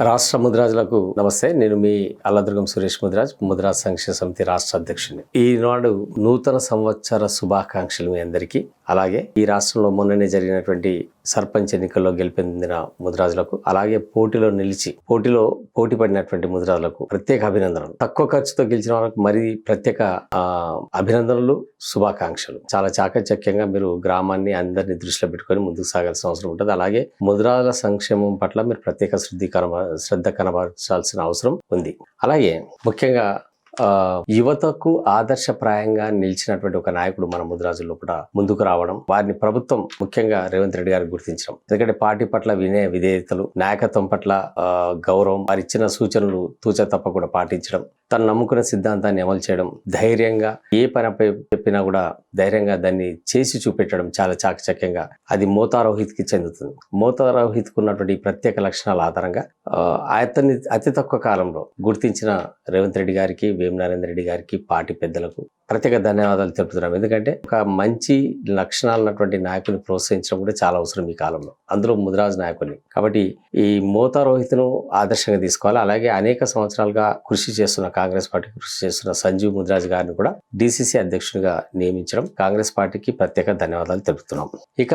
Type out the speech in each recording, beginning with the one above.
రాష్ట్ర ముద్రాజులకు నమస్తే. నేను మీ అల్లదుర్గం సురేష్ ముద్రాజ్ ముద్రాజ్ సంక్షేమ సమితి రాష్ట్ర అధ్యక్షుడిని. ఈనాడు నూతన సంవత్సర శుభాకాంక్షలు మీ అందరికీ. అలాగే ఈ రాష్ట్రంలో మొన్ననే జరిగినటువంటి సర్పంచ్ ఎన్నికల్లో గెలుపొందిన ముద్రాజులకు అలాగే పోటీలో నిలిచి పోటీలో పోటీ పడినటువంటి ముద్రాజులకు ప్రత్యేక అభినందనలు. తక్కువ ఖర్చుతో గెలిచిన వాళ్ళకు మరి ప్రత్యేక అభినందనలు శుభాకాంక్షలు. చాలా చాకచక్యంగా మీరు గ్రామాన్ని అందరినీ దృష్టిలో పెట్టుకొని ముందుకు సాగాల్సిన అవసరం ఉంటుంది. అలాగే ముద్రాజుల సంక్షేమం పట్ల మీరు ప్రత్యేక శ్రద్ధ కనబ శ్రద్ధ కనబరచాల్సిన అవసరం ఉంది. అలాగే ముఖ్యంగా యువతకు ఆదర్శప్రాయంగా నిలిచినటువంటి ఒక నాయకుడు మన ముద్రాజు లోపల ముందుకు రావడం వారిని ప్రభుత్వం ముఖ్యంగా రేవంత్ రెడ్డి గారు గుర్తించడం. ఎందుకంటే పార్టీ పట్ల వినయ విధేయతలు నాయకత్వం పట్ల గౌరవం వారిచ్చిన సూచనలు తూచ తప్పకుండా పాటించడం తను నమ్ముకున్న సిద్ధాంతాన్ని అమలు చేయడం ధైర్యంగా ఏ పనిపై చెప్పినా కూడా ధైర్యంగా దాన్ని చేసి చూపెట్టడం చాలా చాకచక్యంగా అది మోతారోహిత్కి చెందుతుంది. మోతారోహిత్కు ఉన్నటువంటి ప్రత్యేక లక్షణాల ఆధారంగా అతన్ని అతి తక్కువ కాలంలో గుర్తించిన రేవంత్ రెడ్డి గారికి భీమనారాయణ రెడ్డి గారికి పార్టీ పెద్దలకు ప్రత్యేక ధన్యవాదాలు తెలుపుతున్నాం. ఎందుకంటే ఒక మంచి లక్షణాలు ఉన్నటువంటి నాయకుని ప్రోత్సహించడం కూడా చాలా అవసరం ఈ కాలంలో. అందులో ముదిరాజు నాయకుని కాబట్టి ఈ మోతారోహిత్ను ఆదర్శంగా తీసుకోవాలి. అలాగే అనేక సంవత్సరాలుగా కృషి చేస్తున్న కాంగ్రెస్ పార్టీ కృషి చేస్తున్న సంజీవ్ ముదిరాజు గారిని కూడా డిసిసి అధ్యక్షునిగా నియమించడం కాంగ్రెస్ పార్టీకి ప్రత్యేక ధన్యవాదాలు తెలుపుతున్నాం. ఇక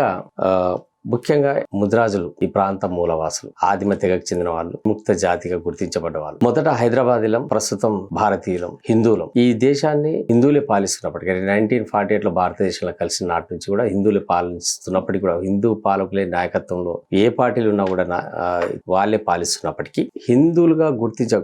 ముఖ్యంగా ముద్రాజులు ఈ ప్రాంత మూలవాసులు ఆదిమ తెగకు చెందిన వాళ్ళు ముక్త జాతిగా గుర్తించబడ్డ వాళ్ళు మొదట హైదరాబాదీలం ప్రస్తుతం భారతీయులం హిందువులం. ఈ దేశాన్ని హిందువులే పాలిస్తున్నప్పటికీ నైన్టీన్ ఫార్టీ ఎయిట్లో భారతదేశంలో కలిసిన నాటి నుంచి కూడా హిందువులే పాలిస్తున్నప్పటికీ కూడా హిందూ పాలకులే నాయకత్వంలో ఏ పార్టీలు ఉన్నా కూడా నా- వాళ్ళే పాలిస్తున్నప్పటికీ హిందువులుగా గుర్తించ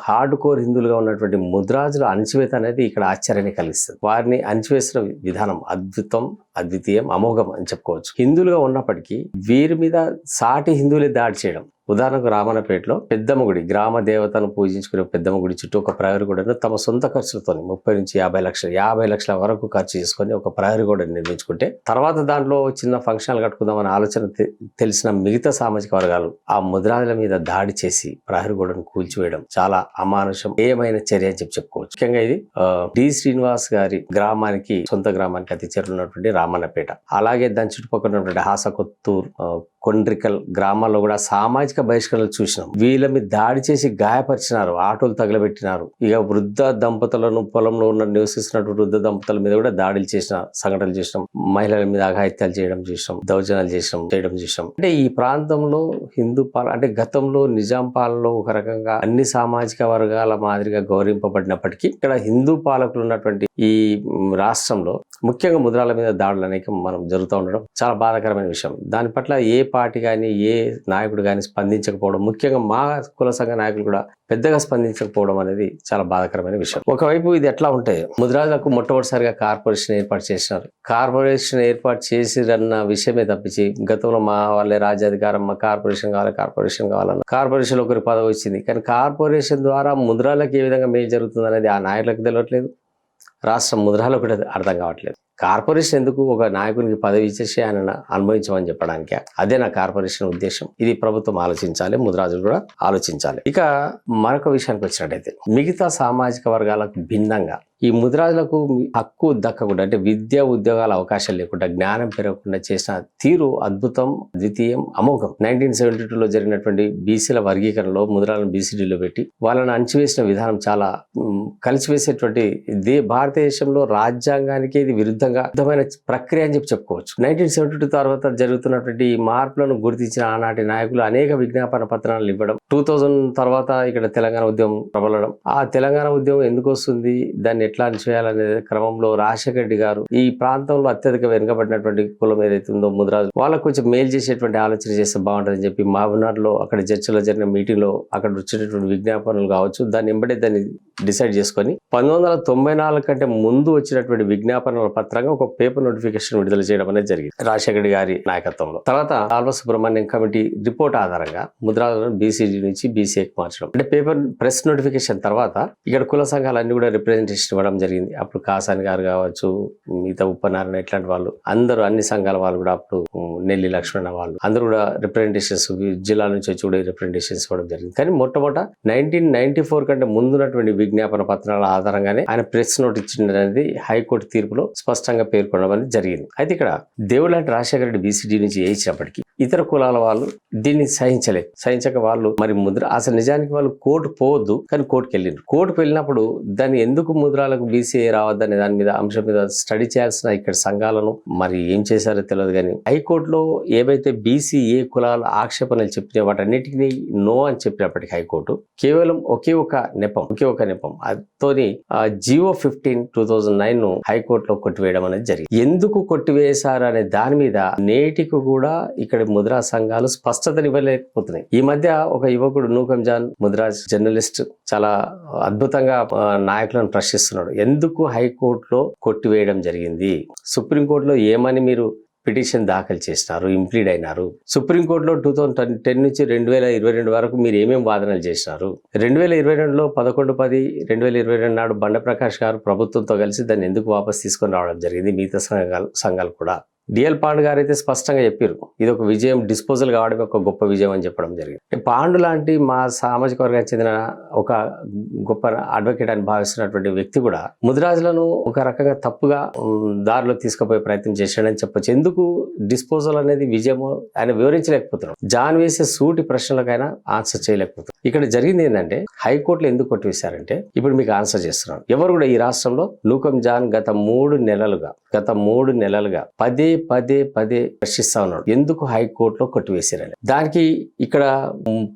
హార్డ్ కోర్ హిందువులుగా ఉన్నటువంటి ముద్రాజుల అణచివేత అనేది ఇక్కడ ఆశ్చర్యాన్ని కలిగిస్తుంది. వారిని అణచివేసిన విధానం అద్భుతం. అద్వితీయం అమోఘం అని చెప్పుకోవచ్చు. హిందువులుగా ఉన్నప్పటికీ వీరి మీద సాటి హిందువులే దాడి చేయడం. ఉదాహరణకు రామన్నపేటలో పెద్దమ్మ గుడి గ్రామ దేవతను పూజించుకునే పెద్దమ్మ గుడి చుట్టూ ఒక ప్రహరీ గోడను తమ సొంత ఖర్చులతో ముప్పై నుంచి యాభై లక్షలు యాభై లక్షల వరకు ఖర్చు చేసుకొని ఒక ప్రహరీ గోడను నిర్మించుకుంటే తర్వాత దాంట్లో చిన్న ఫంక్షన్లు కట్టుకుందామనే ఆలోచన తె- తెలిసిన మిగతా సామాజిక వర్గాలు ఆ ముద్రాదుల మీద దాడి చేసి ప్రహరీ గోడను కూల్చివేయడం చాలా అమానుషం ఏమైన చర్య అని చెప్పి చెప్పుకోవచ్చు. ముఖ్యంగా ఇది డి శ్రీనివాస్ గారి గ్రామానికి సొంత గ్రామానికి అతి చేరువ ఉన్నటువంటి రామన్నపేట. అలాగే దాని చుట్టుపక్కల ఉన్నటువంటి హాసకొత్తూరు కొండ్రికల్ గ్రామాల్లో కూడా సామాజిక బహిష్కరణలు చూసినాం. వీళ్ళ మీద దాడి చేసి గాయపరిచినారు ఆటోలు తగలబెట్టినారు. ఇక వృద్ధ దంపతులను పొలంలో ఉన్న నివసిస్తున్నటువంటి వృద్ధ దంపతుల మీద కూడా దాడులు చేసిన సంఘటనలు చేసినాం. మహిళల మీద అఘాయిత్యాలు చేయడం చేసినాం దౌర్జన్యాలు చేసినాం చేయడం చేసినాం. అంటే ఈ ప్రాంతంలో హిందూ పాల అంటే గతంలో నిజాం పాలనలో ఒక రకంగా అన్ని సామాజిక వర్గాల మాదిరిగా గౌరవింపబడినప్పటికీ ఇక్కడ హిందూ పాలకులు ఉన్నటువంటి ఈ రాష్ట్రంలో ముఖ్యంగా ముద్రాల మీద దాడులు అనేక మనం జరుగుతూ ఉండడం చాలా బాధాకరమైన విషయం. దాని పట్ల ఏ పార్టీ కానీ ఏ నాయకుడు కానీ స్పందించకపోవడం ముఖ్యంగా మా కుల సంఘ నాయకులు కూడా పెద్దగా స్పందించకపోవడం అనేది చాలా బాధాకరమైన విషయం. ఒకవైపు ఇది ఎట్లా ఉంటే ముద్రాలకు మొట్టమొదటిసారిగా కార్పొరేషన్ ఏర్పాటు చేసినారు. కార్పొరేషన్ ఏర్పాటు చేసిరన్న విషయమే తప్పించి గతంలో మా వాళ్ళే రాజ్యాధికారం మా కార్పొరేషన్ కావాలి కార్పొరేషన్ కావాలన్న కార్పొరేషన్ ఒకరి పదవి వచ్చింది. కానీ కార్పొరేషన్ ద్వారా ముద్రాలకు ఏ విధంగా మేలు జరుగుతుంది అనేది ఆ నాయకులకు తెలియట్లేదు. రాష్ట్ర ముద్రాలకు కూడా అర్థం కావట్లేదు. కార్పొరేషన్ ఎందుకు ఒక నాయకునికి పదవి ఇచ్చేసి ఆయన అనుభవించమని చెప్పడానికి? అదే నా కార్పొరేషన్ ఉద్దేశం. ఇది ప్రభుత్వం ఆలోచించాలి ముద్రాజులు కూడా ఆలోచించాలి. ఇక మరొక విషయానికి వచ్చినట్టయితే మిగతా సామాజిక వర్గాలకు భిన్నంగా ఈ ముద్రాజులకు హక్కు దక్కకుండా అంటే విద్య ఉద్యోగాల అవకాశం లేకుండా జ్ఞానం పెరగకుండా చేసిన తీరు అద్భుతం ద్వితీయం అమోఘం. నైన్టీన్ సెవెంటీ టూలో జరిగినటువంటి బీసీల వర్గీకరణలో ముద్రాలను బీసీడీలో పెట్టి వాళ్ళని అణచివేసిన విధానం చాలా కలిసివేసేటువంటి దే భారతదేశంలో రాజ్యాంగానికి ఇది విరుద్ధంగా విరుద్ధమైన ప్రక్రియ అని చెప్పి చెప్పుకోవచ్చు. నైన్టీన్ సెవెంటీ టూ తర్వాత జరుగుతున్నటువంటి ఈ మార్పులను గుర్తించిన ఆనాటి నాయకులు అనేక విజ్ఞాపన పత్రాలు ఇవ్వడం టూ థౌజండ్ తర్వాత ఇక్కడ తెలంగాణ ఉద్యమం ప్రబలడం. ఆ తెలంగాణ ఉద్యమం ఎందుకు వస్తుంది? దాన్ని ఎట్లా చేయాలనేది క్రమంలో రాజశేఖర గారు ఈ ప్రాంతంలో అత్యధిక వెనుకబడినటువంటి కులం ఏదైతే ఉందో ముద్రాజు వాళ్ళకు కొంచెం మేలు చేసేటువంటి ఆలోచన చేస్తే బాగుంటుందని చెప్పి మహబూబ్నగర్లో అక్కడ చర్చలో జరిగిన మీటింగ్లో అక్కడ వచ్చేటటువంటి విజ్ఞాపనలు కావచ్చు దాన్ని ఎంబడే దాన్ని డిసైడ్ చేసుకొని పంతొమ్మిది వందల తొంభై నాలుగు కంటే ముందు వచ్చినటువంటి విజ్ఞాపనల పత్రంగా ఒక పేపర్ నోటిఫికేషన్ విడుదల చేయడం అనేది జరిగింది. రాజశేఖర్ గారి నాయకత్వంలో. తర్వాత ఆల్వ సుబ్రహ్మణ్యం కమిటీ రిపోర్ట్ ఆధారంగా ముద్రాలను బీసీ నుంచి బీసీఏకి మార్చడం. అంటే పేపర్ ప్రెస్ నోటిఫికేషన్ తర్వాత ఇక్కడ కుల సంఘాలన్నీ కూడా రిప్రజెంటేషన్ ఇవ్వడం జరిగింది. అప్పుడు కాసాని గారు కావచ్చు మిగతా ఉప్పనారాయణ ఇట్లాంటి వాళ్ళు అందరూ అన్ని సంఘాల వాళ్ళు కూడా అప్పుడు నెల్లి లక్ష్మణ వాళ్ళు అందరూ కూడా రిప్రజెంటేషన్స్ జిల్లా నుంచి వచ్చి కూడా రిప్రజెంటేషన్స్ ఇవ్వడం జరిగింది. కానీ మొట్టమొదట నైన్టీన్ నైన్టీ ఫోర్ కంటే ముందున్నటువంటి విజ్ఞాపన పత్రాల ఆధారంగానే ఆయన ప్రెస్ నోట్ ఇచ్చిందనేది హైకోర్టు తీర్పులో స్పష్టంగా పేర్కొనడం అనేది జరిగింది. అయితే ఇక్కడ దేవులాంటి రాజశేఖర రెడ్డి బీసీడీ నుంచి వేయించినప్పటికీ ఇతర కులాల వాళ్ళు దీన్ని సహించలేదు సహించక వాళ్ళు మరి ముద్ర అసలు నిజానికి వాళ్ళు కోర్టు పోవద్దు కానీ కోర్టుకు వెళ్ళిండ్రు. కోర్టుకు వెళ్ళినప్పుడు దాన్ని ఎందుకు ముద్రాలకు బీసీఏ రావద్దనే దాని మీద అంశం మీద స్టడీ చేయాల్సిన ఇక్కడ సంఘాలను మరి ఏం చేశారో తెలియదు కానీ హైకోర్టులో ఏవైతే బీసీఏ కులాల ఆక్షేపణలు చెప్పినా వాటన్నిటికీ నో అని చెప్పినప్పటికీ హైకోర్టు కేవలం ఒకే ఒక నెపం ఒకే ఒక నెపం అతోని జియో ఫిఫ్టీన్ టూ థౌజండ్ నైన్ను హైకోర్టులో కొట్టివేయడం అనేది జరిగింది. ఎందుకు కొట్టివేశారు అనే దాని మీద నేటికి కూడా ఇక్కడ ముద్రా సంఘాలు స్పష్టతనివ్వలేకపోతున్నాయి ఈ మధ్య ఒక యువకుడు నూకం జాన్ ముద్రాజ్ జర్నలిస్ట్ చాలా అద్భుతంగా నాయకులను ప్రశ్నిస్తున్నాడు. ఎందుకు హైకోర్టులో కొట్టివేయడం జరిగింది? సుప్రీంకోర్టులో ఏమని మీరు పిటిషన్ దాఖలు చేసినారు ఇంప్లీడ్ అయినారు. సుప్రీంకోర్టులో టూ థౌజండ్ టెన్ నుంచి రెండు వేల ఇరవై రెండు వరకు మీరు ఏమేమి వాదనలు చేసినారు? రెండు వేల ఇరవై రెండులో పదకొండు పది రెండు వేల ఇరవై రెండు నాడు బండప్రకాష్ గారు ప్రభుత్వంతో కలిసి దాన్ని ఎందుకు వాపస్ తీసుకొని రావడం జరిగింది? మిగతా సంఘాలు సంఘాలు కూడా. డిఎల్ పాండు గారు అయితే స్పష్టంగా చెప్పారు ఇది ఒక విజయం డిస్పోజల్ కావడం ఒక గొప్ప విజయం అని చెప్పడం జరిగింది. పాండు లాంటి మా సామాజిక వర్గానికి చెందిన ఒక గొప్ప అడ్వకేట్ అని భావిస్తున్నటువంటి వ్యక్తి కూడా ముదిరాజులను ఒక రకంగా తప్పుగా దారిలో తీసుకుపోయే ప్రయత్నం చేశాడని చెప్పొచ్చు. ఎందుకు డిస్పోజల్ అనేది విజయము ఆయన వివరించలేకపోతున్నాడు జాన్ వేసే సూటి ప్రశ్నలకైనా ఆన్సర్ చేయలేకపోతున్నాడు ఇక్కడ జరిగింది ఏంటంటే హైకోర్టులో ఎందుకు కొట్టివేశారంటే ఇప్పుడు మీకు ఆన్సర్ చేస్తున్నాను. ఎవరు కూడా ఈ రాష్ట్రంలో నూకం జాన్ గత మూడు నెలలుగా గత మూడు నెలలుగా పదే పదే పదే ప్రశ్నిస్తా ఉన్నాడు. ఎందుకు హైకోర్టులో కొట్టివేశారని. దానికి ఇక్కడ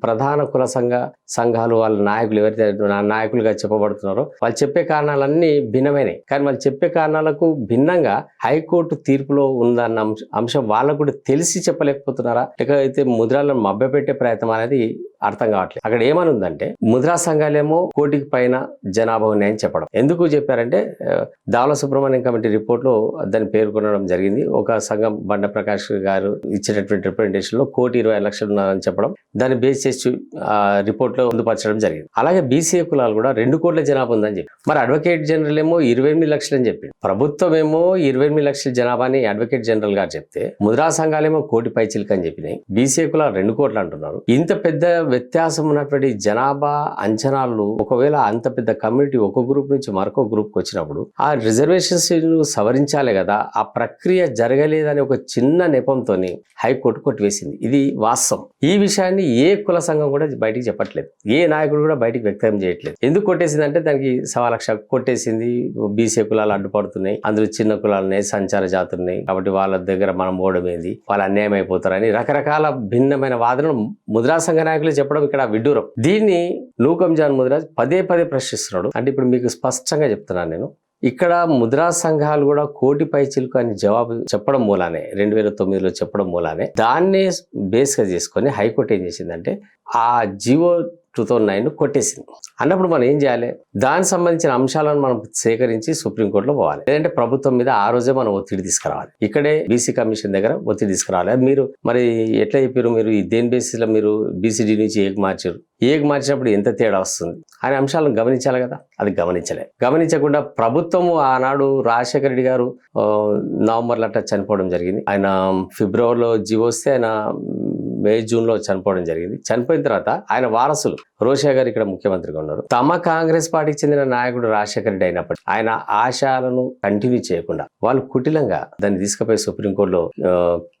ప్రధాన కుల సంఘ సంఘాలు వాళ్ళ నాయకులు ఎవరైతే నాయకులుగా చెప్పబడుతున్నారో వాళ్ళు చెప్పే కారణాలన్నీ భిన్నమైనవి కానీ వాళ్ళు చెప్పే కారణాలకు భిన్నంగా హైకోర్టు తీర్పులో ఉందన్న అంశం వాళ్ళకు కూడా తెలిసి చెప్పలేకపోతున్నారా? లేకపోతే ముద్రాలను మభ్యపెట్టే ప్రయత్నం అనేది అర్థం కావట్లేదు. అక్కడ ఏమని ఉందంటే ముద్రా సంఘాలేమో కోటికి పైన జనాభా ఉన్నాయని చెప్పడం. ఎందుకు చెప్పారంటే దావల సుబ్రహ్మణ్యం కమిటీ రిపోర్ట్లో దాన్ని పేర్కొనడం జరిగింది. ఒక సంఘం బండ ప్రకాష్ గారు ఇచ్చినటువంటి రిప్రజెంటేషన్లో కోటి ఇరవై లక్షలు ఉన్నారని చెప్పడం దాన్ని బేస్ చేసి ఆ, రిపోర్ట్లో పొందుపరచడం జరిగింది. అలాగే బీసీఏ కులాలు కూడా రెండు కోట్ల జనాభా ఉందని చెప్పి. మరి అడ్వకేట్ జనరల్ ఏమో ఇరవై ఎనిమిది లక్షలు అని చెప్పి ప్రభుత్వం ఏమో ఇరవై ఎనిమిది లక్షల జనాభాని అడ్వకేట్ జనరల్ గారు చెప్తే ముద్రా సంఘాలేమో కోటి పైచిలక అని చెప్పినాయి. బీసీఏ కులాలు రెండు కోట్లు అంటున్నారు. ఇంత పెద్ద వ్యత్యాసం ఉన్నటువంటి జనాభా అంచనాలు ఒకవేళ అంత పెద్ద కమ్యూనిటీ ఒక గ్రూప్ నుంచి మరొక గ్రూప్కి వచ్చినప్పుడు ఆ రిజర్వేషన్స్ సవరించాలి కదా. ఆ ప్రక్రియ జరగలేదని ఒక చిన్న నెపంతో హైకోర్టు కొట్టివేసింది. ఇది వాస్తవం. ఈ విషయాన్ని ఏ కుల సంఘం కూడా బయటికి చెప్పట్లేదు. ఏ నాయకుడు కూడా బయటికి వ్యక్తం చేయట్లేదు. ఎందుకు కొట్టేసింది అంటే దానికి సవా లక్ష కొట్టేసింది. బీసీ కులాలు అడ్డుపడుతున్నాయి. అందులో చిన్న కులాలు ఉన్నాయి సంచార జాతున్నాయి ఉన్నాయి కాబట్టి వాళ్ళ దగ్గర మనం పోవడం వాళ్ళు అన్యాయం అయిపోతారని రకరకాల భిన్నమైన వాదనలు ముద్రా సంఘ నాయకులు చెప్పడం ఇక్కడ విడ్డూరం. దీన్ని నూకం జాన్ ముద్రాజ్ పదే పదే ప్రశ్నిస్తున్నాడు. అంటే ఇప్పుడు మీకు స్పష్టంగా చెప్తున్నాను నేను. ఇక్కడ ముద్రా సంఘాలు కూడా కోటి పైచిలుకు అని జవాబు చెప్పడం మూలానే రెండు వేల తొమ్మిదిలో చెప్పడం మూలానే. దాన్నే బేస్గా చేసుకొని హైకోర్టు ఏం చేసిందంటే ఆ జీవో టూ థౌజండ్ నైన్ కొట్టేసింది. అన్నప్పుడు మనం ఏం చేయాలి? దానికి సంబంధించిన అంశాలను మనం సేకరించి సుప్రీంకోర్టులో పోవాలి. లేదంటే ప్రభుత్వం మీద ఆ రోజే మనం ఒత్తిడి తీసుకురావాలి. ఇక్కడే బీసీ కమిషన్ దగ్గర ఒత్తిడి తీసుకురావాలి. అది మీరు మరి ఎట్లా చెప్పారు మీరు? ఈ దేని బేసిస్లో మీరు బీసీడీ నుంచి ఏకి మార్చారు? ఏకి మార్చినప్పుడు ఎంత తేడా వస్తుంది? అనే అంశాలను గమనించాలి కదా? అది గమనించలే. గమనించకుండా ప్రభుత్వము ఆనాడు రాజశేఖర రెడ్డి గారు నవంబర్లో అట్లా చనిపోవడం జరిగింది. ఆయన ఫిబ్రవరిలో జీవో వస్తే ఆయన మే జూన్లో చనిపోవడం జరిగింది. చనిపోయిన తర్వాత ఆయన వారసులు రోషా గారు ఇక్కడ ముఖ్యమంత్రిగా ఉన్నారు. తమ కాంగ్రెస్ పార్టీకి చెందిన నాయకుడు రాజశేఖర రెడ్డి అయినప్పటికీ ఆయన ఆశయాలను కంటిన్యూ చేయకుండా వాళ్ళు కుటిలంగా దాన్ని తీసుకుపోయి సుప్రీంకోర్టులో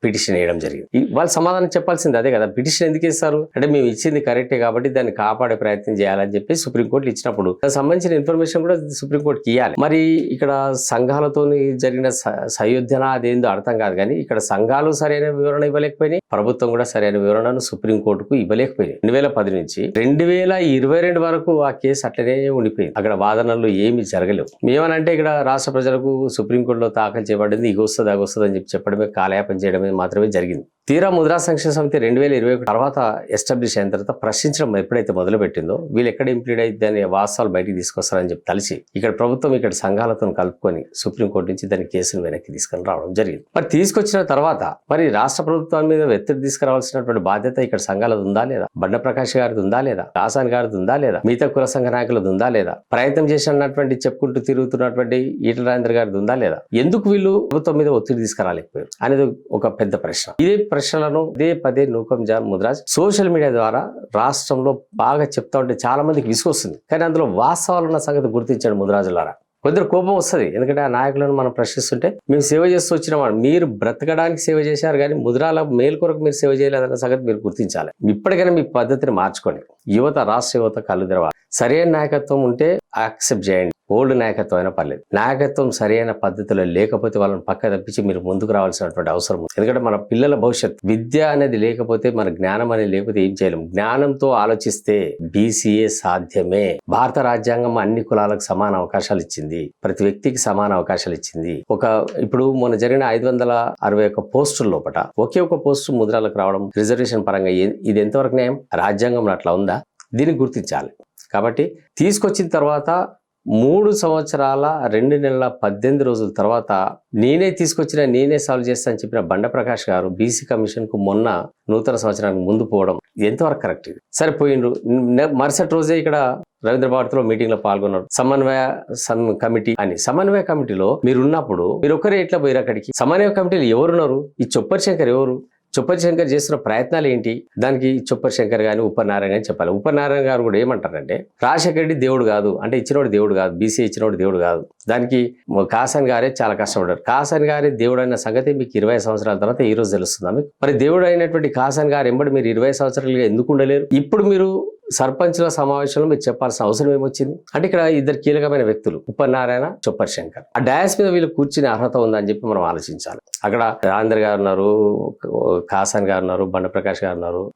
పిటిషన్ వేయడం జరిగింది. వాళ్ళు సమాధానం చెప్పాల్సింది అదే కదా. పిటిషన్ ఎందుకు ఇస్తారు అంటే మేము ఇచ్చింది కరెక్టే కాబట్టి దాన్ని కాపాడే ప్రయత్నం చేయాలని చెప్పి సుప్రీంకోర్టు ఇచ్చినప్పుడు దానికి సంబంధించిన ఇన్ఫర్మేషన్ కూడా సుప్రీంకోర్టుకి ఇవ్వాలి మరి ఇక్కడ సంఘాలతో జరిగిన స- సయోధ్యన అదేందో అర్థం కాదు కానీ ఇక్కడ సంఘాలు సరైన వివరణ ఇవ్వలేకపోయినాయి. ప్రభుత్వం కూడా సరైన వివరణను సుప్రీంకోర్టుకు ఇవ్వలేకపోయింది. రెండు వేల పది నుంచి రెండు వేల ఇరవై రెండు వరకు ఆ కేసు అట్లనే ఉండిపోయింది. అక్కడ వాదనలు ఏమీ జరగలేవు మేమనంటే ఇక్కడ రాష్ట్ర ప్రజలకు సుప్రీంకోర్టులో దాఖలు చేయబడింది ఇగొస్తుంది వస్తుంది అని చెప్పి చెప్పడమే కాలయాపన చేయడమే మాత్రమే జరిగింది. తీరా ముద్రా సంక్షేమ సమితి రెండు వేల ఇరవై ఒకటి తర్వాత ఎస్టాబ్లిష్ అయిన తర్వాత ప్రశ్నించడం ఎప్పుడైతే మొదలు పెట్టిందో వీళ్ళు ఎక్కడ ఇంప్లీడ్ అయితే అనే వాస్తవాలు బయటికి తీసుకొస్తారని చెప్పి తలిసి ఇక్కడ ప్రభుత్వం ఇక్కడ సంఘాలతో కలుపుకొని సుప్రీంకోర్టు నుంచి దాని కేసును వెనక్కి తీసుకొని రావడం జరిగింది. మరి తీసుకొచ్చిన తర్వాత మరి రాష్ట్ర ప్రభుత్వం మీద ఎత్తిడి తీసుకురావాల్సినటువంటి బాధ్యత ఇక్కడ సంఘాలది ఉందా లేదా? బండ ప్రకాష్ గారిది ఉందా లేదా? కాసాని గారిది ఉందా లేదా? మిగతా కుల సంఘ నాయకులది ఉందా లేదా? ప్రయత్నం చేసినటువంటి చెప్పుకుంటూ తిరుగుతున్నటువంటి ఈటల రాజేంద్ర గారిది ఉందా లేదా? ఎందుకు వీళ్ళు ప్రభుత్వం మీద ఒత్తిడి తీసుకురాలేకపోయారు అనేది ఒక పెద్ద ప్రశ్న. ఇదే ప్రశ్నలను పదే పదే నూకం జాన్ ముద్రాజ్ సోషల్ మీడియా ద్వారా రాష్ట్రంలో బాగా చెప్తా ఉంటే చాలా మందికి విసుగొస్తుంది కానీ అందులో వాస్తవాలు ఉన్న సంగతి గుర్తించాడు ముద్రాజులారా కొందరు కోపం వస్తుంది. ఎందుకంటే ఆ నాయకులను మనం ప్రశ్నిస్తుంటే మేము సేవ చేస్తూ వచ్చిన వాళ్ళు మీరు బ్రతకడానికి సేవ చేశారు కానీ ముద్రాల మేలు కొరకు మీరు సేవ చేయలేదన్న సంగతి మీరు గుర్తించాలి. ఇప్పటికైనా మీ పద్ధతిని మార్చుకోండి. యువత రాష్ట్ర యువత కళ్ళు తెరవాలి సరైన నాయకత్వం ఉంటే యాక్సెప్ట్ చేయండి. ఓల్డ్ నాయకత్వం అయినా పర్లేదు. నాయకత్వం సరైన పద్ధతిలో లేకపోతే వాళ్ళని పక్క తప్పించి మీరు ముందుకు రావాల్సినటువంటి అవసరం ఉంది. ఎందుకంటే మన పిల్లల భవిష్యత్తు విద్య అనేది లేకపోతే మన జ్ఞానం అనేది లేకపోతే ఏం చేయలేము జ్ఞానంతో ఆలోచిస్తే బీసీఏ సాధ్యమే. భారత రాజ్యాంగం అన్ని కులాలకు సమాన అవకాశాలు ఇచ్చింది. ప్రతి వ్యక్తికి సమాన అవకాశాలు ఇచ్చింది. ఒక ఇప్పుడు మొన్న జరిగిన ఐదు వందల అరవై ఒక్క పోస్టుల లోపల ఒకే ఒక పోస్టు ముద్రాలకు రావడం రిజర్వేషన్ పరంగా ఇది ఎంతవరకు న్యాయం? రాజ్యాంగంలో అట్లా ఉందా? దీన్ని గుర్తించాలి. కాబట్టి తీసుకొచ్చిన తర్వాత మూడు సంవత్సరాల రెండు నెలల పద్దెనిమిది రోజుల తర్వాత నేనే తీసుకొచ్చిన నేనే సాల్వ్ చేస్తా అని చెప్పిన బండ ప్రకాష్ గారు బీసీ కమిషన్కు మొన్న నూతన సంవత్సరానికి ముందు పోవడం ఎంతవరకు కరెక్ట్ ఇది? సరిపోయిండ్రు. మరుసటి రోజే ఇక్కడ రవీంద్ర భారతిలో మీటింగ్లో పాల్గొన్నారు. సమన్వయ కమిటీ అని. సమన్వయ కమిటీలో మీరు ఉన్నప్పుడు మీరు ఒక్కరే ఎట్లా పోయారు అక్కడికి? సమన్వయ కమిటీలో ఎవరున్నారు? ఈ చొప్పర్ శంకర్ ఎవరు? చొప్పరి శంకర్ చేస్తున్న ప్రయత్నాలు ఏంటి? దానికి చొప్పరి శంకర్ గాని ఉపనారాయణ గాని చెప్పాలి. ఉపనారాయణ గారు కూడా ఏమంటారంటే రాజశేఖర రెడ్డి దేవుడు కాదు అంటే ఇచ్చినోడు దేవుడు కాదు బీసీ ఇచ్చినోడు దేవుడు కాదు. దానికి కాసన్ గారే చాలా కష్టపడ్డారు. కాసాన్ గారే దేవుడు అయిన సంగతి మీకు ఇరవై సంవత్సరాల తర్వాత ఈ రోజు తెలుస్తుందా మీకు? మరి దేవుడు అయినటువంటి కాసన్ గారు ఎంబడి మీరు ఇరవై సంవత్సరాలుగా ఎందుకు ఉండలేరు? ఇప్పుడు మీరు సర్పంచుల సమావేశంలో మీరు చెప్పాల్సిన అవసరం ఏమొచ్చింది? అంటే ఇక్కడ ఇద్దరు కీలకమైన వ్యక్తులు ఉపనారాయణ చొప్పర్ శంకర్ ఆ డయాస్ మీద వీళ్ళు కూర్చునే అర్హత ఉందని చెప్పి మనం ఆలోచించాలి. అక్కడ రాజేంద్ర గారు ఉన్నారు కాసాన్ గారు ఉన్నారు బండ ప్రకాష్ గారు ఉన్నారు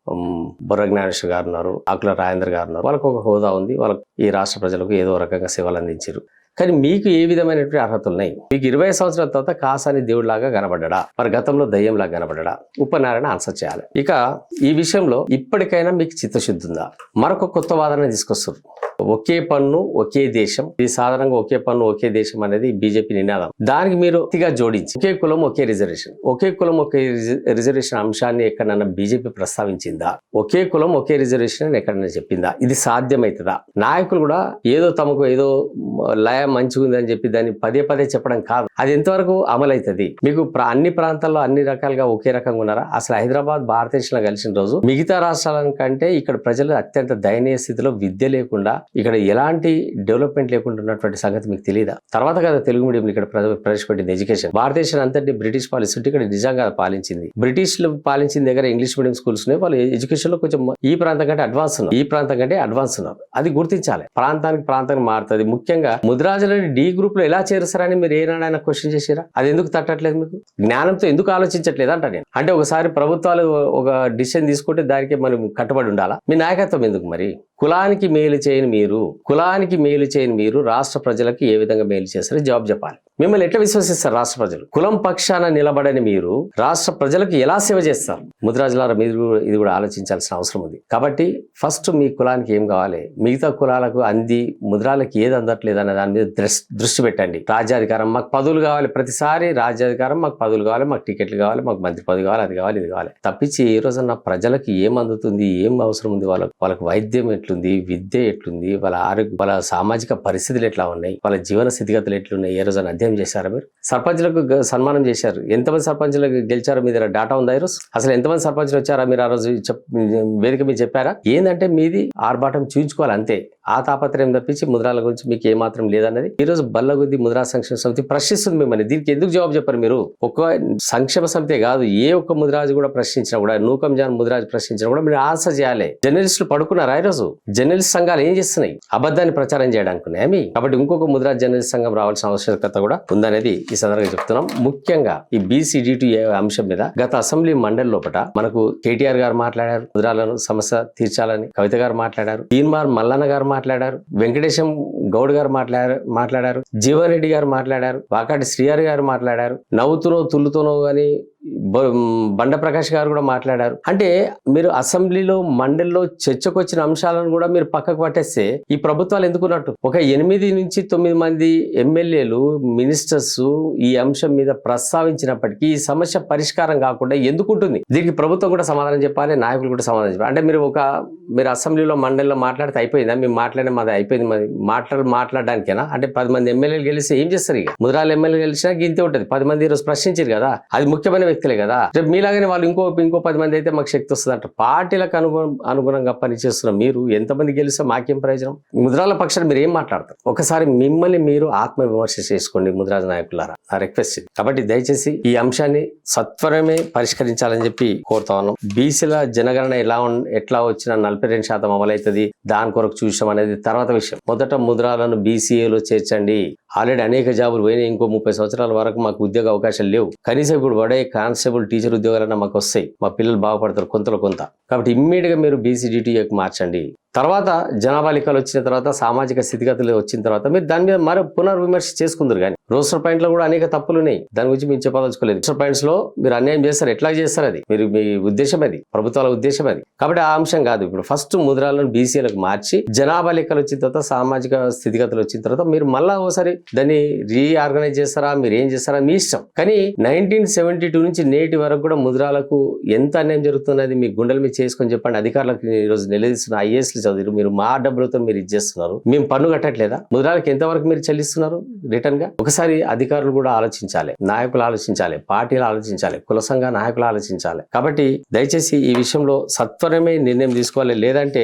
బుర్ర జ్ఞానేశ్వర్ గారు ఉన్నారు ఆకుల రాజేంద్ర గారు ఉన్నారు. వాళ్ళకు ఒక హోదా ఉంది. వాళ్ళకి ఈ రాష్ట్ర ప్రజలకు ఏదో రకంగా సేవలు అందించారు. కానీ మీకు ఏ విధమైనటువంటి అర్హతలు ఉన్నాయి మీకు ఇరవై సంవత్సరాల తర్వాత కాసాని దేవుడిలాగా కనబడ్డా మరి గతంలో దయ్యంలాగా కనబడ్డా? ఉపనారాయణ ఆన్సర్ చేయాలి. ఇక ఈ విషయంలో ఇప్పటికైనా మీకు చిత్తశుద్ధి ఉందా? మరొక కొత్త వాదన తీసుకొస్తారు ఒకే పన్ను ఒకే దేశం. ఇది సాధారణంగా ఒకే పన్ను ఒకే దేశం అనేది బీజేపీ నినాదం. దానికి మీరు పూర్తిగా జోడించి ఒకే కులం ఒకే రిజర్వేషన్. ఒకే కులం ఒకే రిజ- రిజర్వేషన్ అంశాన్ని ఎక్కడన్నా బీజేపీ ప్రస్తావించిందా? ఒకే కులం ఒకే రిజర్వేషన్ అని ఎక్కడన్నా చెప్పిందా? ఇది సాధ్యమవుతుందా నాయకులు కూడా ఏదో తమకు ఏదో లయ మంచిగా ఉంది అని చెప్పి దాన్ని పదే పదే చెప్పడం కాదు. అది ఎంతవరకు అమలవుతుంది మీకు అన్ని ప్రాంతాల్లో అన్ని రకాలుగా ఒకే రకంగా ఉన్నారా? అసలు హైదరాబాద్ భారతదేశంలో కలిసిన రోజు మిగతా రాష్ట్రాల కంటే ఇక్కడ ప్రజలు అత్యంత దయనీయ స్థితిలో విద్య లేకుండా ఇక్కడ ఎలాంటి డెవలప్మెంట్ లేకుండా ఉన్నటువంటి సంగతి మీకు తెలియదా తర్వాత కదా తెలుగు మీడియం ఇక్కడ ప్ర- ప్రవేశపెట్టింది ఎడ్యుకేషన్ భారతదేశం అంతటి బ్రిటిష్ పాలసీ ఉంటే ఇక్కడ నిజంగా పాలించింది. బ్రిటిష్ పాలించిన దగ్గర ఇంగ్లీష్ మీడియం స్కూల్స్ ఉన్నాయి. వాళ్ళు ఎడ్యుకేషన్లో కొంచెం ఈ ప్రాంతం కంటే అడ్వాన్స్ ఉన్నారు. ఈ ప్రాంతం కంటే అడ్వాన్స్ ఉన్నారు. అది గుర్తించాలి. ప్రాంతానికి ప్రాంతానికి మారుతుంది. ముఖ్యంగా ముద్రాజులని డి గ్రూప్లో ఎలా చేరుస్తారని మీరు ఏనాడైనా క్వశ్చన్ చేశారా? అది ఎందుకు తట్టట్లేదు మీకు? జ్ఞానంతో ఎందుకు ఆలోచించట్లేదు అంట నేను. అంటే ఒకసారి ప్రభుత్వాలు ఒక డిసిషన్ తీసుకుంటే దానికి మనం కట్టుబడి ఉండాలా? మీ నాయకత్వం ఎందుకు మరి? కులానికి మేలు చేయని మీరు కులానికి మేలు చేయని మీరు రాష్ట్ర ప్రజలకు ఏ విధంగా మేలు చేస్తారో? జవాబు చెప్పాలి మిమ్మల్ని ఎట్లా విశ్వసిస్తారు రాష్ట్ర ప్రజలు? కులం పక్షాన నిలబడని మీరు రాష్ట్ర ప్రజలకు ఎలా సేవ చేస్తారు? ముద్రాజులారా మీరు కూడా- ఇది కూడా ఆలోచించాల్సిన అవసరం ఉంది. కాబట్టి ఫస్ట్ మీ కులానికి ఏం కావాలి? మిగతా కులాలకు అంది ముద్రాలకు ఏది అందట్లేదు అనే దాని మీద దృష్టి పెట్టండి. రాజ్యాధికారం మాకు పదవులు కావాలి ప్రతిసారి. రాజ్యాధికారం మాకు పదవులు కావాలి మాకు టికెట్లు కావాలి మాకు మంత్రి పదవి కావాలి అది కావాలి ఇది కావాలి. తప్పించి ఏ రోజన్నా ప్రజలకు ఏం అందుతుంది ఏం అవసరం ఉంది వాళ్ళకి వాళ్ళకి వైద్యం ఎట్లుంది విద్య ఎట్లుంది వాళ్ళ ఆరోగ్య వాళ్ళ సామాజిక పరిస్థితులు ఎట్లా ఉన్నాయి వాళ్ళ జీవన స్థితిగతులు ఎట్లున్నాయి ఏ రోజున అధ్యయనం చేశారా మీరు? సర్పంచ్లకు గ- సన్మానం చేశారు. ఎంతమంది సర్పంచ్లకు గెలిచారో? మీ దగ్గర డాటా ఉందా ఈరోజు? అసలు ఎంతమంది సర్పంచ్లు వచ్చారా మీరు ఆ రోజు వేదిక మీద చెప్పారా? ఏంటంటే మీది ఆర్భాటం చూయించుకోవాలి అంతే. ఆ తాపత్రయం తప్పించి ముద్రాల గురించి మీకు ఏమాత్రం లేదన్నది. ఈరోజు బల్లగుద్ది ముద్రా సంక్షేమ సమితి ప్రశ్నిస్తుంది మిమ్మల్ని. దీనికి ఎందుకు జవాబు చెప్పారు మీరు? ఒక్క సంక్షేమ సమితే కాదు ఏ ఒక్క ముద్రాజు కూడా ప్రశ్నించినా కూడా నూకం జాన్ ముద్రాజు ప్రశ్నించినా కూడా మీరు ఆశ చేయాలి. జర్నలిస్టులు పడుకున్నారా ఈ రోజు జర్నలిస్ట్ సంఘాలు ఏం చేస్తున్నాయి? అబద్ధాన్ని ప్రచారం చేయడానికి ఏమి కాబట్టి ఇంకొక ముద్రా జర్నలిస్ట్ సంఘం రావాల్సిన ఆవశ్యకత కూడా ఉందనేది ఈ సందర్భంగా చెప్తున్నాం. ముఖ్యంగా ఈ బీసీడీటీ అంశం మీద గత అసెంబ్లీ మండలి లోపల మనకు కేటీఆర్ గారు మాట్లాడారు ముద్రాలను సమస్య తీర్చాలని కవిత గారు మాట్లాడారు తీన్మార్ మల్లన్న గారు మాట్లాడారు వెంకటేశం గౌడ్ గారు మాట్లాడారు మాట్లాడారు జీవన్ రెడ్డి గారు మాట్లాడారు వాకాటి శ్రీహరి గారు మాట్లాడారు నవ్వుతూనో తుల్లుతూనో కానీ బండ ప్రకాష్ గారు కూడా మాట్లాడారు. అంటే మీరు అసెంబ్లీలో మండలిలో చర్చకు వచ్చిన అంశాలను కూడా మీరు పక్కకు పట్టేస్తే ఈ ప్రభుత్వాలు ఎందుకున్నట్టు? ఒక ఎనిమిది నుంచి తొమ్మిది మంది ఎమ్మెల్యేలు మినిస్టర్స్ ఈ అంశం మీద ప్రస్తావించినప్పటికీ ఈ సమస్య పరిష్కారం కాకుండా ఎందుకుంటుంది? దీనికి ప్రభుత్వం కూడా సమాధానం చెప్పాలి నాయకులు కూడా సమాధానం చెప్పాలి. అంటే మీరు ఒక మీరు అసెంబ్లీలో మండలిలో మాట్లాడితే అయిపోయిందా? మేము మాట్లాడే మాది అయిపోయింది మరి మాట్లాడ మాట్లాడడానికేనా? అంటే పది మంది ఎమ్మెల్యేలు గెలిస్తే ఏం చేస్తారు ఇక? ముద్రాలు ఎమ్మెల్యే గెలిచినా గింతే ఉంటుంది. పది మంది ఈరోజు ప్రశ్నించారు కదా. అది ముఖ్యమైన వ్యక్తులే కదా. రేపు మీలాగానే వాళ్ళు ఇంకో ఇంకో పది మంది అయితే మాకు శక్తి వస్తుంది అంట పార్టీలకు అనుగుణ అనుగుణంగా పనిచేస్తున్న మీరు ఎంతమంది గెలిస్తే మాకేం ప్రయోజనం? ముద్రాల పక్షాన్ని మీరు ఏం మాట్లాడతారు? ఒకసారి మిమ్మల్ని మీరు ఆత్మ విమర్శ చేసుకోండి ముద్రాజ నాయకులారా. నా రిక్వెస్ట్ ఇది. కాబట్టి దయచేసి ఈ అంశాన్ని సత్వరమే పరిష్కరించాలని చెప్పి కోరుతా ఉన్నాం. బీసీల జనగణన ఎలా ఎట్లా వచ్చినా నలభై రెండు శాతం అమలవుతుంది. దాని కొరకు చూసాం అనేది తర్వాత విషయం. మొదట ముద్రాలను బీసీఏలో చేర్చండి. ఆల్రెడీ అనేక జాబులు పోయినాయి. ఇంకో ముప్పై సంవత్సరాల వరకు మాకు ఉద్యోగ అవకాశాలు లేవు. కనీసం ఇప్పుడు పడే కానిస్టేబుల్ టీచర్ ఉద్యోగాలన్నా మాకు వస్తాయి మా పిల్లలు బాగుపడతారు కొంతలో కొంత. కాబట్టి ఇమ్మీడియట్గా మీరు బీసీడీటీఏకి మార్చండి. తర్వాత జనాభా లెక్కలు వచ్చిన తర్వాత సామాజిక స్థితిగతులు వచ్చిన తర్వాత మీరు దాని మీద మరో పునర్విమర్శ చేసుకుందరు కానీ. రోస్టర్ పాయింట్లో కూడా అనేక తప్పులు ఉన్నాయి. దాని గురించి మీరు చెప్పదలుచుకోలేదు. రోస్టర్ పాయింట్స్లో మీరు అన్యాయం చేస్తారు. ఎట్లా చేస్తారు అది? మీరు మీ ఉద్దేశం అది? ప్రభుత్వాల ఉద్దేశం అది? కాబట్టి ఆ అంశం కాదు. ఇప్పుడు ఫస్ట్ ముద్రాలను బీసీలకు మార్చి జనాభా లెక్కలు వచ్చిన తర్వాత సామాజిక స్థితిగతులు వచ్చిన తర్వాత మీరు మళ్ళా ఒకసారి దాన్ని రీఆర్గనైజ్ చేస్తారా? మీరు ఏం చేస్తారా? మీ ఇష్టం. కానీ నైన్టీన్ సెవెంటీ టూ నుంచి నేటి వరకు కూడా ముద్రాలకు ఎంత అన్యాయం జరుగుతున్నది మీ గుండెల మీద చేసుకొని చెప్పండి. అధికారులకు ఈరోజు రోజు నిలదీస్తున్న ఐఏఎస్లు చదివారు. మీరు మా డబ్బులతో మీరు ఇచ్చేస్తున్నారు మేము పన్ను కట్టట్లేదా? ముద్రాలకు ఎంతవరకు మీరు చెల్లిస్తున్నారు? రిటర్న్గా? ఒకసారి అధికారులు కూడా ఆలోచించాలి. నాయకులు ఆలోచించాలి. పార్టీలు ఆలోచించాలి. కుల సంఘ నాయకులు ఆలోచించాలి. కాబట్టి దయచేసి ఈ విషయంలో సత్వరమే నిర్ణయం తీసుకోవాలి. లేదంటే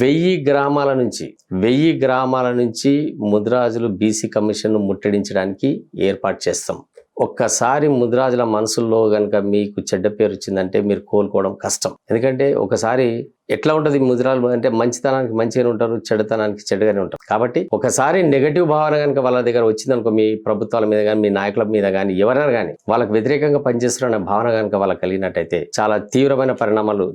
వెయ్యి గ్రామాల నుంచి వెయ్యి గ్రామాల నుంచి ముద్రాజులు బీసీ కమిషన్ ముట్టడించడానికి ఏర్పాటు చేస్తాం. ఒక్కసారి ముద్రాజుల మనసుల్లో కనుక మీకు చెడ్డ పేరు వచ్చిందంటే మీరు కోలుకోవడం కష్టం. ఎందుకంటే ఒకసారి ఎట్లా ఉంటుంది ముద్రాలు అంటే మంచితనానికి మంచిగానే ఉంటారు చెడుతనానికి చెడుగానే ఉంటారు. కాబట్టి ఒకసారి నెగటివ్ భావన కనుక వాళ్ళ దగ్గర వచ్చిందనుకో మీ ప్రభుత్వాల మీద కానీ మీ నాయకుల మీద కానీ ఎవరైనా కానీ వాళ్ళకి వ్యతిరేకంగా పనిచేస్తున్న భావన కనుక వాళ్ళకి కలిగినట్టయితే చాలా తీవ్రమైన పరిణామాలు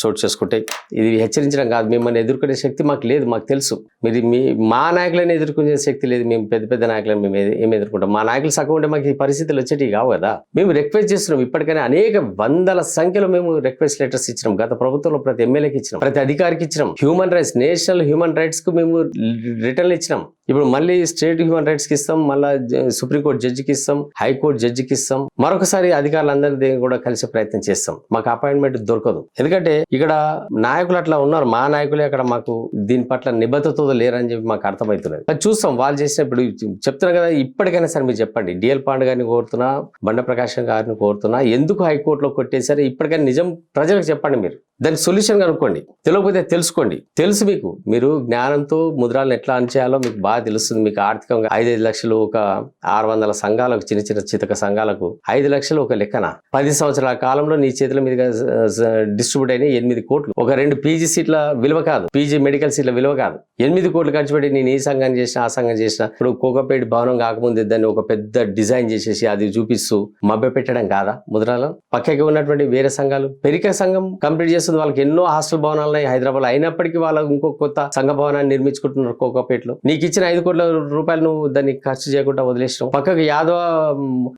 చోటు చేసుకుంటాయి ఇది హెచ్చరించడం కాదు. మిమ్మల్ని ఎదుర్కొనే శక్తి మాకు లేదు మాకు తెలుసు. మీరు మీ మా నాయకులను ఎదుర్కొనే శక్తి లేదు. మేము పెద్ద పెద్ద నాయకులను మేము ఏం ఎదుర్కొంటాం? మా నాయకులు సగం ఉంటే మాకు ఈ పరిస్థితులు వచ్చేటివి కావు కదా. మేము రిక్వెస్ట్ చేస్తున్నాం. ఇప్పటికైనా అనేక వందల సంఖ్యలో మేము రిక్వెస్ట్ లెటర్స్ ఇచ్చినాం. గత ప్రభుత్వంలో ప్రతి ఎమ్మెల్యేకి ఇచ్చినాం. ప్రతి అధికారికి ఇచ్చినాం. హ్యూమన్ రైట్స్ నేషనల్ హ్యూమన్ రైట్స్కు మేము రిటర్న్ ఇచ్చినాం. ఇప్పుడు మళ్ళీ స్టేట్ హ్యూమన్ రైట్స్కి ఇస్తాం. మళ్ళీ సుప్రీంకోర్టు జడ్జికి ఇస్తాం. హైకోర్టు జడ్జికి ఇస్తాం. మరొకసారి అధికారులందరినీ కూడా కలిసే ప్రయత్నం చేస్తాం. మాకు అపాయింట్మెంట్ దొరకదు. ఎందుకంటే ఇక్కడ నాయకులు అట్లా ఉన్నారు. మా నాయకులే అక్కడ మాకు దీని పట్ల నిబద్ధతతో లేరని చెప్పి మాకు అర్థమవుతున్నది అది చూస్తాం వాళ్ళు చేసినప్పుడు చెప్తున్నా కదా ఇప్పటికైనా సరే మీరు చెప్పండి. డిఎల్ పాండ్ గారిని కోరుతున్నా బండ ప్రకాశం గారిని కోరుతున్నా ఎందుకు హైకోర్టులో కొట్టేశారు? ఇప్పటికైనా నిజం ప్రజలకు చెప్పండి మీరు. దానికి సొల్యూషన్ కనుక్కోండి. తెలియకపోతే తెలుసుకోండి. తెలుసు మీకు. మీరు జ్ఞానంతో ముద్రాలను ఎట్లా అంచేయాలో మీకు బాగా తెలుస్తుంది. మీకు ఆర్థికంగా ఐదైదు లక్షలు ఒక ఆరు వందల సంఘాలకు చిన్న చిన్న చితక సంఘాలకు ఐదు లక్షలు ఒక లెక్కన. పది సంవత్సరాల కాలంలో నీ చేతుల మీదుగా డిస్ట్రిబ్యూట్ అయిన ఎనిమిది కోట్లు. ఒక రెండు పీజీ సీట్ల విలువ కాదు. పీజీ మెడికల్ సీట్ల విలువ కాదు. ఎనిమిది కోట్లు ఖర్చు పెట్టి నేను ఈ సంఘం చేసిన ఆ సంఘం చేసిన ఇప్పుడు కోకపేటి భవనం కాకముందు దాన్ని ఒక పెద్ద డిజైన్ చేసేసి అది చూపిస్తూ మభ్య పెట్టడం కాదా ముద్రాలను? పక్కకి ఉన్నటువంటి వేరే సంఘాలు? పెరిక సంఘం కంప్లీట్ చేస్తుంది వాళ్ళకి ఎన్నో హాస్టల్ భవనాలు ఉన్నాయి హైదరాబాద్ అయినప్పటికీ వాళ్ళు ఇంకో కొత్త సంఘ భవనాన్ని నిర్మించుకుంటున్నారు కోకపేటలో. నీకు ఇచ్చిన ఐదు కోట్ల రూపాయలు నువ్వు దాన్ని ఖర్చు చేయకుండా వదిలేసినావు. పక్కకు యాదవ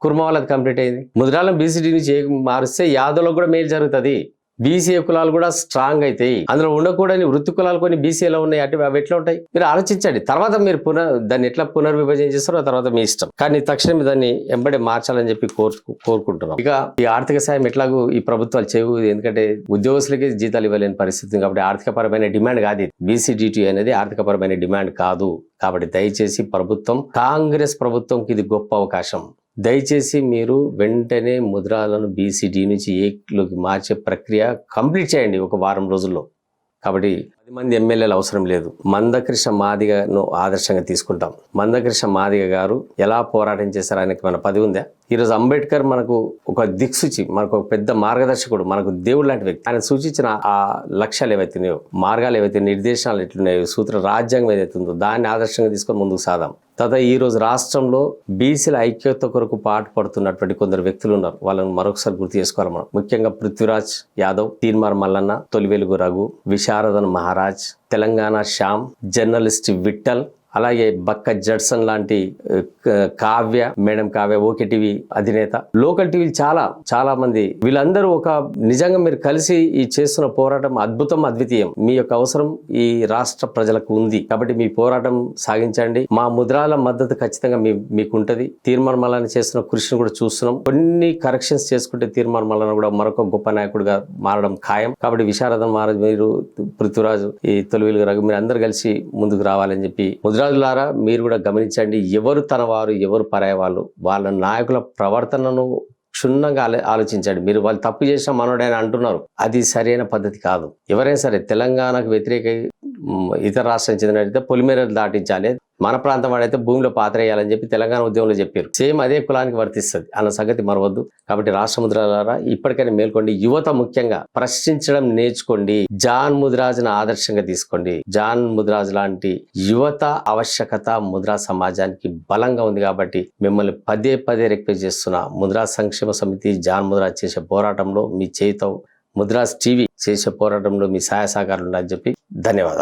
కుర్మ వాళ్ళది కంప్లీట్ అయింది. ముద్రాలను బీసీడీ నుంచి మారుస్తే మారిస్తే యాదవ్లో కూడా మేలు జరుగుతుంది. బీసీఏ కులాలు కూడా స్ట్రాంగ్ అవుతాయి అందులో ఉండకూడని వృత్తి కులాలు కొన్ని బీసీఏలో ఉన్నాయి. అటు అవి ఎట్లా ఉంటాయి? మీరు ఆలోచించండి. తర్వాత మీరు పునర్ దాన్ని ఎట్లా పునర్విభజన చేస్తారో తర్వాత మీ ఇష్టం. కానీ తక్షణం దాన్ని ఎంబడే మార్చాలని చెప్పి కోరు కోరుకుంటున్నాం. ఇక ఈ ఆర్థిక సాయం ఎట్లాగూ ఈ ప్రభుత్వాలు చేయవు. ఎందుకంటే ఉద్యోగస్తులకి జీతాలు ఇవ్వలేని పరిస్థితి కాబట్టి కాబట్టి ఆర్థికపరమైన డిమాండ్ కాదు ఇది. బీసీడీటీ అనేది ఆర్థికపరమైన డిమాండ్ కాదు. కాబట్టి దయచేసి ప్రభుత్వం కాంగ్రెస్ ప్రభుత్వంకి ఇది గొప్ప అవకాశం. దయచేసి మీరు వెంటనే ముద్రాలను బీసీడీ నుంచి ఏలోకి మార్చే ప్రక్రియ కంప్లీట్ చేయండి ఒక వారం రోజుల్లో. కాబట్టి పది మంది ఎమ్మెల్యేలు అవసరం లేదు. మందకృష్ణ మాదిగను ఆదర్శంగా తీసుకుంటాం. మందకృష్ణ మాదిగ గారు ఎలా పోరాటం చేశారు ఆయనకి మన పది ఉందా? ఈరోజు అంబేద్కర్ మనకు ఒక దిక్సూచి మనకు ఒక పెద్ద మార్గదర్శకుడు మనకు దేవుడు లాంటి వ్యక్తి. ఆయన సూచించిన ఆ లక్ష్యాలు ఏవైతున్నాయో మార్గాలు ఏవైతే నిర్దేశాలు ఎట్లున్నాయో సూత్ర రాజ్యాంగం ఏదైతుందో ఉందో దాన్ని ఆదర్శంగా తీసుకొని ముందుకు సాదాం. తర్వాత ఈరోజు రాష్ట్రంలో బీసీల ఐక్యత కొరకు పాటుపడుతున్నటువంటి కొందరు వ్యక్తులు ఉన్నారు. వాళ్ళని మరొకసారి గుర్తు చేసుకోవాలి మనం. ముఖ్యంగా పృథ్వీరాజ్ యాదవ్ తీన్మార్ మల్లన్న తొలివెలుగు రఘు విశారదన్ మహారాజ్ తెలంగాణ శ్యామ్ జర్నలిస్ట్ విట్టల్ అలాగే బక్క జడ్సన్ లాంటి Kavya madam Kavya okay TV అధినేత. లోకల్ టీవీలు చాలా చాలా మంది. వీళ్ళందరూ ఒక నిజంగా మీరు కలిసి ఈ చేస్తున్న పోరాటం అద్భుతం అద్వితీయం. మీ యొక్క అవసరం ఈ రాష్ట్ర ప్రజలకు ఉంది. కాబట్టి మీ పోరాటం సాగించండి. మా ముద్రాల మద్దతు ఖచ్చితంగా మీ మీకు ఉంటుంది తీర్మాన్ చేస్తున్న కృషిని కూడా చూస్తున్నాం. కొన్ని కరెక్షన్స్ చేసుకుంటే తీర్మాన్ కూడా మరొక గొప్ప నాయకుడిగా మారడం ఖాయం. కాబట్టి విశారదం మహారాజ్ మీరు పృథ్వీరాజు ఈ తొలివిలు రఘు మీరు అందరు కలిసి ముందుకు రావాలని చెప్పి ముద్రాజులారా మీరు కూడా గమనించండి ఎవరు తన వారు ఎవరు పరాయవాళ్ళు వాళ్ళ నాయకుల ప్రవర్తనను క్షుణ్ణంగా ఆలోచించండి. మీరు వాళ్ళు తప్పు చేసిన మనోడని అంటున్నారు. అది సరైన పద్ధతి కాదు. ఎవరైనా సరే తెలంగాణకు వ్యతిరేక ఇతర రాష్ట్రానికి చెందినట్టయితే పొలిమేరలు దాటించాలి. మన ప్రాంతం వాడైతే భూమిలో పాత్ర వేయాలని చెప్పి తెలంగాణ ఉద్యమంలో చెప్పారు. సేమ్ అదే కులానికి వర్తిస్తుంది. అన్న సంగతి మరవద్దు. కాబట్టి రాష్ట్ర ముద్రాలారా ఇప్పటికైనా మేల్కోండి. యువత ముఖ్యంగా ప్రశ్నించడం నేర్చుకోండి. జాన్ ముద్రాజ్ను ఆదర్శంగా తీసుకోండి. జాన్ ముద్రాజ్ లాంటి యువత ఆవశ్యకత ముద్రా సమాజానికి బలంగా ఉంది కాబట్టి మిమ్మల్ని పదే పదే రిక్వెస్ట్ చేస్తున్నా ముద్రా సంక్షేమ సమితి జాన్ ముద్రాజ్ చేసే పోరాటంలో మీ చేయితో ముద్రాజ్ టీవీ చేసే పోరాటంలో మీ సహాయ సహకారాలు ఉన్నాయని చెప్పి ధన్యవాదాలు.